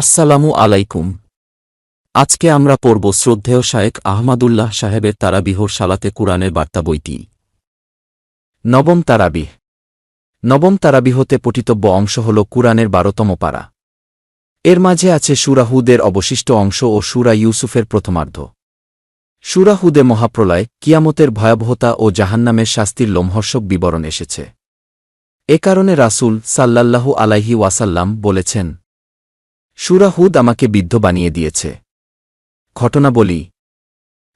আসসালামু আলাইকুম। আজকে আমরা পড়ব শ্রদ্ধেয় শায়েক আহমাদুল্লাহ সাহেবের তারাবিহর সালাতে কুরআনের বার্তা বইটি। নবম তারাবিহ। নবম তারাবিহতে পঠিতব্য অংশ হল কুরআনের বারোতম পারা। এর মাঝে আছে সুরাহুদের অবশিষ্ট অংশ ও সুরা ইউসুফের প্রথমার্ধ। সুরাহুদে মহাপ্রলয়, কিয়ামতের ভয়াবহতা ও জাহান্নামের শাস্তির লোমহর্ষক বিবরণ এসেছে। এ কারণে রাসূল সাল্লাল্লাহু আলাইহি ওয়াসাল্লাম বলেছেন সুরাহুদ আমাকে বিদ্ধ বানিয়ে দিয়েছে। ঘটনা বলি,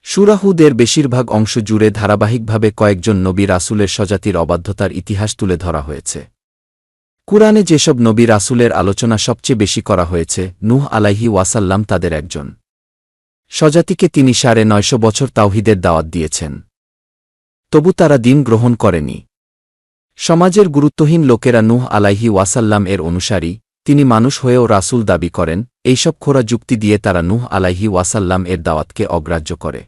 সুরাহুদের বেশিরভাগ অংশ জুড়ে ধারাবাহিকভাবে কয়েকজন নবী রাসূলের স্বজাতির অবাধ্যতার ইতিহাস তুলে ধরা হয়েছে। কুরআনে যেসব নবী রাসূলের আলোচনা সবচেয়ে বেশি করা হয়েছে, নূহ আলাইহি ওয়াসাল্লাম তাদের একজন। স্বজাতিকে তিনি সাড়ে নয়শ বছর তাওহিদের দাওয়াত দিয়েছেন। তবু তারা দিন গ্রহণ করেনি। সমাজের গুরুত্বহীন লোকেরা নূহ আলাইহি ওয়াসাল্লাম এর অনুসারী তিনি মানুষ হয়েও রাসূল দাবি করেন, এইসব খোরা যুক্তি দিয়ে তারা নুহ আলাইহি ওয়াসাল্লাম এর দাওয়াতকে অগ্রাহ্য করে।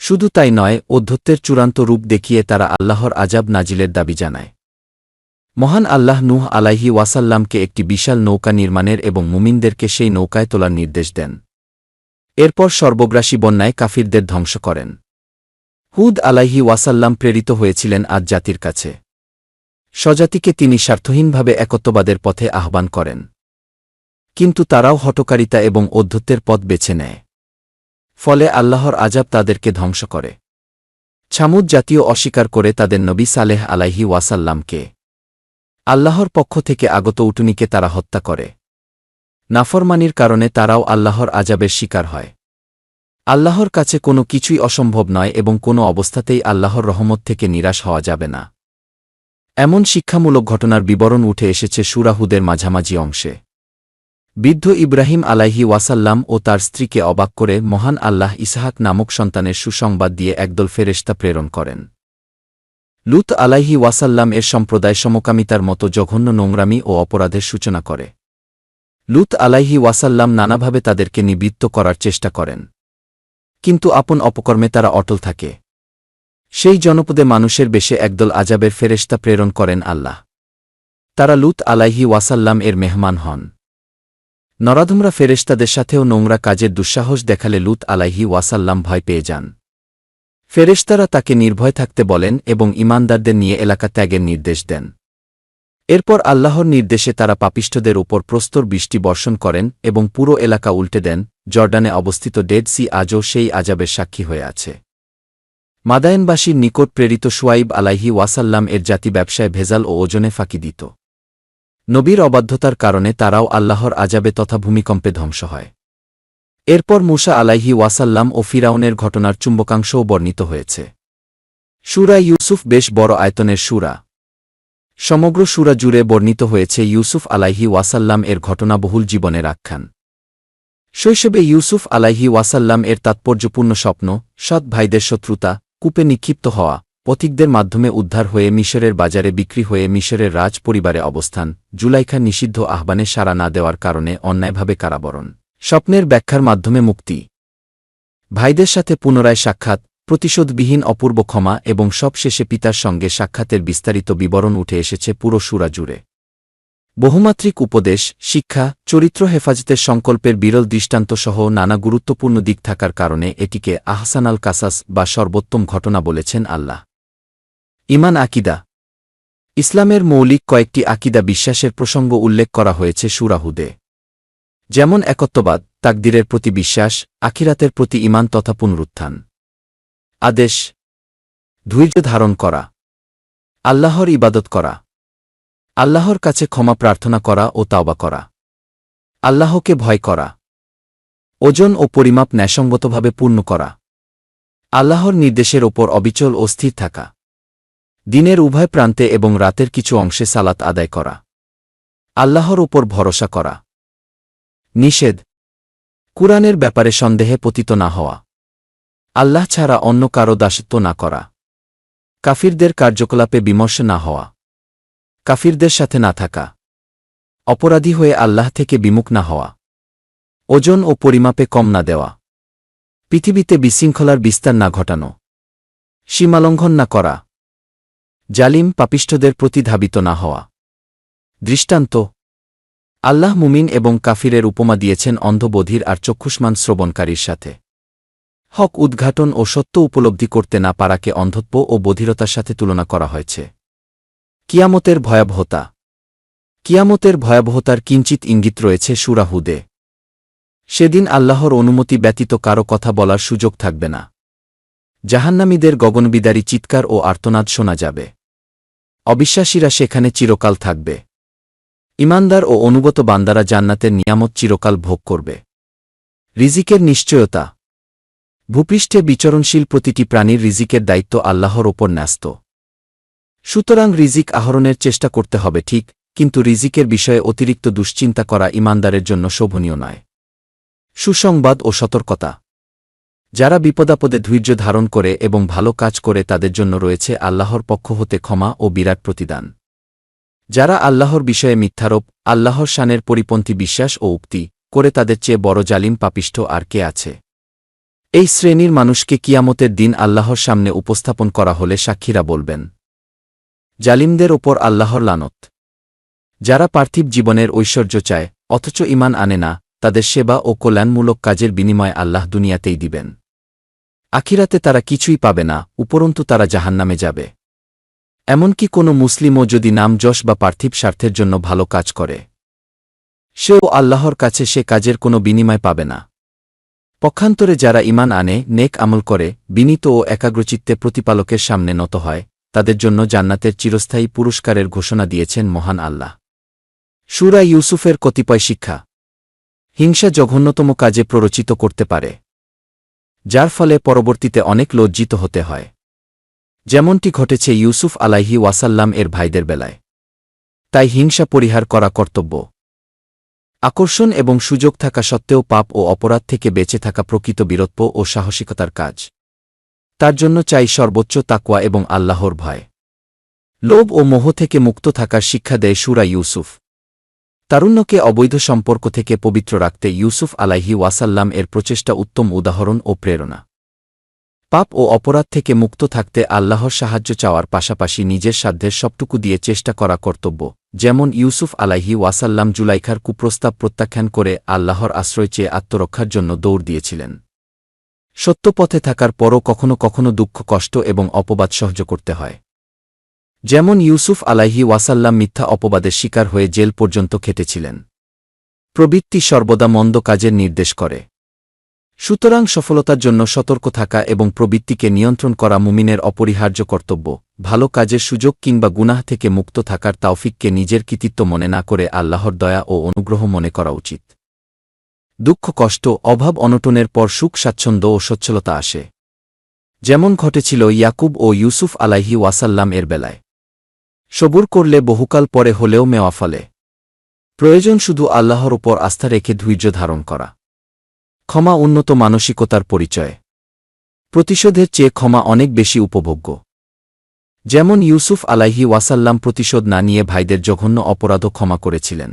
শুধু তাই নয়, অধ্যত্বের চূড়ান্ত রূপ দেখিয়ে তারা আল্লাহর আজাব নাজিলের দাবি জানায়। মহান আল্লাহ নুহ আলাইহি ওয়াসাল্লামকে একটি বিশাল নৌকা নির্মাণের এবং মুমিনদেরকে সেই নৌকায় তোলার নির্দেশ দেন। এরপর সর্বগ্রাসী বন্যায় কাফিরদের ধ্বংস করেন। হুদ আলাইহি ওয়াসাল্লাম প্রেরিত হয়েছিলেন আজ জাতির কাছে। স্বজাতিকে তিনি স্বার্থহীনভাবে একত্ববাদের পথে আহ্বান করেন। কিন্তু তারাও হটকারিতা এবং অধ্যত্বের পথ বেছে নেয়। ফলে আল্লাহর আজাব তাদেরকে ধ্বংস করে। ছামুদ জাতীয় অস্বীকার করে তাদের নবী সালেহ আলাইহি ওয়াসাল্লামকে। আল্লাহর পক্ষ থেকে আগত উটুনিকে তারা হত্যা করে। নাফরমানির কারণে তারাও আল্লাহর আজাবের শিকার হয়। আল্লাহর কাছে কোনো কিছুই অসম্ভব নয় এবং কোনো অবস্থাতেই আল্লাহর রহমত থেকে নিরাশ হওয়া যাবে না। এমন শিক্ষামূলক ঘটনার বিবরণ উঠে এসেছে সুরাহুদের মাঝামাঝি অংশে। বৃদ্ধ ইব্রাহিম আলাইহি ওয়াসাল্লাম ও তার স্ত্রীকে অবাক করে মহান আল্লাহ ইসাহাক নামক সন্তানের সুসংবাদ দিয়ে একদল ফেরেস্তা প্রেরণ করেন। লুত আলাইহি ওয়াসাল্লাম এর সম্প্রদায় সমকামিতার মতো জঘন্য নোংরামি ও অপরাধের সূচনা করে। লুত আলাইহি ওয়াসাল্লাম নানাভাবে তাদেরকে নিবৃত্ত করার চেষ্টা করেন। কিন্তু আপন অপকর্মে তারা অটল থাকে। সেই জনপদে মানুষের বেশে একদল আজাবের ফেরেস্তা প্রেরণ করেন আল্লাহ। তারা লুত আলাইহি ওয়াসাল্লাম এর মেহমান হন। নরাধুমরা ফেরেস্তাদের সাথেও নোংরা কাজের দুঃসাহস দেখালে লুত আলাইহি ওয়াসাল্লাম ভয় পেয়ে যান। ফেরেশতারা তাকে নির্ভয় থাকতে বলেন এবং ইমানদারদের নিয়ে এলাকা ত্যাগের নির্দেশ দেন। এরপর আল্লাহর নির্দেশে তারা পাপিষ্ঠদের উপর প্রস্তর বৃষ্টি বর্ষণ করেন এবং পুরো এলাকা উল্টে দেন, জর্ডানে অবস্থিত ডেড সি আজও সেই আজাবের সাক্ষী হয়ে আছে। মাদায়নবাসীর নিকট প্রেরিত সুয়াইব আলাইহি ওয়াসাল্লাম এর জাতি ব্যবসায় ভেজাল ও ওজনে ফাঁকি দিত। নবীর অবাধ্যতার কারণে তারাও আল্লাহর আজাবে তথা ভূমিকম্পে ধ্বংস হয়। এরপর মুসা আলাইহি ওয়াসাল্লাম ও ফিরাউনের ঘটনার চুম্বকাংশও বর্ণিত হয়েছে। সুরা ইউসুফ বেশ বড় আয়তনের সুরা। সমগ্র সুরা জুড়ে বর্ণিত হয়েছে ইউসুফ আলাইহি ওয়াসাল্লাম এর ঘটনাবহুল জীবনের আখ্যান। শৈশবে ইউসুফ আলাইহি ওয়াসাল্লাম এর তাৎপর্যপূর্ণ স্বপ্ন, সৎ ভাইদের শত্রুতা কূপে নিক্ষিপ্ত হওয়া, পথিকদের মাধ্যমে উদ্ধার হয়ে মিশরের বাজারে বিক্রি হয়ে মিশরের রাজ পরিবারে অবস্থান, জুলাইখা নিষিদ্ধ আহ্বানে সাড়া না দেওয়ার কারণে অন্যায়ভাবে কারাবরণ। স্বপ্নের ব্যাখ্যার মাধ্যমে মুক্তি। ভাইদের সাথে পুনরায় সাক্ষাৎ, প্রতিশোধবিহীন অপূর্ব ক্ষমা এবং সবশেষে পিতার সঙ্গে সাক্ষাতের বিস্তারিত বিবরণ উঠে এসেছে পুরো সুরা জুড়ে। বহুমাত্রিক উপদেশ, শিক্ষা, চরিত্র হেফাজতের সংকল্পের বিরল দৃষ্টান্তসহ নানা গুরুত্বপূর্ণ দিক থাকার কারণে এটিকে আহসান আল কাসাস বা সর্বোত্তম ঘটনা বলেছেন আল্লাহ। ইমান আকিদা। ইসলামের মৌলিক কয়েকটি আকিদা বিশ্বাসের প্রসঙ্গ উল্লেখ করা হয়েছে সুরাহুদে যেমন একত্ববাদ, তাকদিরের প্রতি বিশ্বাস, আখিরাতের প্রতি ইমান তথা পুনরুত্থান। আদেশ, ধৈর্য ধারণ করা। আল্লাহর ইবাদত করা। আল্লাহর কাছে ক্ষমা প্রার্থনা করা ও তাওবা করা। আল্লাহকে ভয় করা। ওজন ও পরিমাপ ন্যাসঙ্গতভাবে পূর্ণ করা। আল্লাহর নির্দেশের ওপর অবিচল ও স্থির থাকা। দিনের উভয় প্রান্তে এবং রাতের কিছু অংশে সালাত আদায় করা। আল্লাহর ওপর ভরসা করা। নিষেধ। কুরআনের ব্যাপারে সন্দেহে পতিত না হওয়া। আল্লাহ ছাড়া অন্য কারও দাসত্ব না করা। কাফিরদের কার্যকলাপে বিমর্ষ না হওয়া। কাফিরদের সাথে না থাকা। অপরাধী হয়ে আল্লাহ থেকে বিমুখ না হওয়া। ওজন ও পরিমাপে কম না দেওয়া। পৃথিবীতে বিশৃঙ্খলার বিস্তার না ঘটানো। সীমালঙ্ঘন না করা। জালিম পাপিষ্ঠদের প্রতি ধাবিত না হওয়া। দৃষ্টান্ত। আল্লাহ মুমিন এবং কাফিরের উপমা দিয়েছেন অন্ধবধির আর চক্ষুষ্মান শ্রবণকারীর সাথে। হক উদ্ঘাটন ও সত্য উপলব্ধি করতে না পারাকে অন্ধত্ব ও বধিরতার সাথে তুলনা করা হয়েছে। কিয়ামতের ভয়াবহতা। কিয়ামতের ভয়াবহতার কিঞ্চিত ইঙ্গিত রয়েছে সুরাহুদে সেদিন আল্লাহর অনুমতি ব্যতীত কারও কথা বলার সুযোগ থাকবে না। জাহান্নামীদের গগনবিদারী চিৎকার ও আর্তনাদ শোনা যাবে। অবিশ্বাসীরা সেখানে চিরকাল থাকবে। ইমানদার ও অনুগত বান্দারা জান্নাতের নিয়ামত চিরকাল ভোগ করবে। রিজিকের নিশ্চয়তা। ভূপৃষ্ঠে বিচরণশীল প্রতিটি প্রাণীর রিজিকের দায়িত্ব আল্লাহর ওপর ন্যস্ত। সুতরাং রিজিক আহরণের চেষ্টা করতে হবে, ঠিক, কিন্তু রিজিকের বিষয়ে অতিরিক্ত দুশ্চিন্তা করা ইমানদারের জন্য শোভনীয় নয়। সুসংবাদ ও সতর্কতা। যারা বিপদাপদে ধৈর্য ধারণ করে এবং ভালো কাজ করে তাদের জন্য রয়েছে আল্লাহর পক্ষ হতে ক্ষমা ও বিরাট প্রতিদান। যারা আল্লাহর বিষয়ে মিথ্যারোপ, আল্লাহর শানের পরিপন্থী বিশ্বাস ও উক্তি করে তাদের চেয়ে বড় জালিম, পাপিষ্ঠ আর কে আছে? এই শ্রেণির মানুষকে কিয়ামতের দিন আল্লাহর সামনে উপস্থাপন করা হলে সাক্ষীরা বলবেন জালিমদের ওপর আল্লাহর লানত। যারা পার্থিব জীবনের ঐশ্বর্য চায়, অথচ ইমান আনে না, তাদের সেবা ও কল্যাণমূলক কাজের বিনিময় আল্লাহ দুনিয়াতেই দিবেন। আখিরাতে তারা কিছুই পাবে না, উপরন্তু তারা জাহান্নামে যাবে। এমনকি কোনো মুসলিমও যদি নাম যশ বা পার্থিব স্বার্থের জন্য ভালো কাজ করে, সেও আল্লাহর কাছে সে কাজের কোনো বিনিময় পাবে না। পক্ষান্তরে যারা ইমান আনে, নেক আমল করে, বিনীত ও একাগ্রচিত্তে প্রতিপালকের সামনে নত হয় তাদের জন্য জান্নাতের চিরস্থায়ী পুরস্কারের ঘোষণা দিয়েছেন মহান আল্লাহ। সুরা ইউসুফের কতিপয় শিক্ষা। হিংসা জঘন্যতম কাজে প্ররোচিত করতে পারে। যার ফলে পরবর্তীতে অনেক লজ্জিত হতে হয়। যেমনটি ঘটেছে ইউসুফ আলাইহি ওয়াসাল্লাম এর ভাইদের বেলায়। তাই হিংসা পরিহার করা কর্তব্য। আকর্ষণ এবং সুযোগ থাকা সত্ত্বেও পাপ ও অপরাধ থেকে বেঁচে থাকা প্রকৃত বীরত্ব ও সাহসিকতার কাজ। তার জন্য চাই সর্বোচ্চ তাকুয়া এবং আল্লাহর ভয়। লোভ ও মোহ থেকে মুক্ত থাকার শিক্ষা দেয় সুরা ইউসুফ। তারুণ্যকে অবৈধ সম্পর্ক থেকে পবিত্র রাখতে ইউসুফ আলাইহি ওয়াসাল্লাম এর প্রচেষ্টা উত্তম উদাহরণ ও প্রেরণা। পাপ ও অপরাধ থেকে মুক্ত থাকতে আল্লাহর সাহায্য চাওয়ার পাশাপাশি নিজের সাধ্যের সবটুকু দিয়ে চেষ্টা করা কর্তব্য, যেমন ইউসুফ আলাইহি ওয়াসাল্লাম জুলাইখার কুপ্রস্তাব প্রত্যাখ্যান করে আল্লাহর আশ্রয় চেয়ে আত্মরক্ষার জন্য দৌড় দিয়েছিলেন। সত্যপথে থাকার পরও কখনো কখনো দুঃখ, কষ্ট এবং অপবাদ সহ্য করতে হয়। যেমন ইউসুফ আলাইহি ওয়াসাল্লাম মিথ্যা অপবাদের শিকার হয়ে জেল পর্যন্ত খেটেছিলেন। প্রবৃত্তি সর্বদা মন্দ কাজের নির্দেশ করে। সুতরাং সফলতার জন্য সতর্ক থাকা এবং প্রবৃত্তিকে নিয়ন্ত্রণ করা মুমিনের অপরিহার্য কর্তব্য। ভালো কাজের সুযোগ কিংবা গুনাহ থেকে মুক্ত থাকার তাওফিককে নিজের কৃতিত্ব মনে না করে আল্লাহর দয়া ও অনুগ্রহ মনে করা উচিত। দুঃখ, কষ্ট, অভাব অনটনের পর সুখ, স্বাচ্ছন্দ্য ও সচ্ছলতা আসে। যেমন ঘটেছিল ইয়াকুব ও ইউসুফ আলাইহি ওয়াসাল্লাম এর বেলায়। সবুর করলে বহুকাল পরে হলেও মেওয়া ফলে। প্রয়োজন শুধু আল্লাহর ওপর আস্থা রেখে ধৈর্য ধারণ করা। ক্ষমা উন্নত মানসিকতার পরিচয়। প্রতিশোধের চেয়ে ক্ষমা অনেক বেশি উপভোগ্য। যেমন ইউসুফ আলাইহি ওয়াসাল্লাম প্রতিশোধ না নিয়ে ভাইদের জঘন্য অপরাধও ক্ষমা করেছিলেন।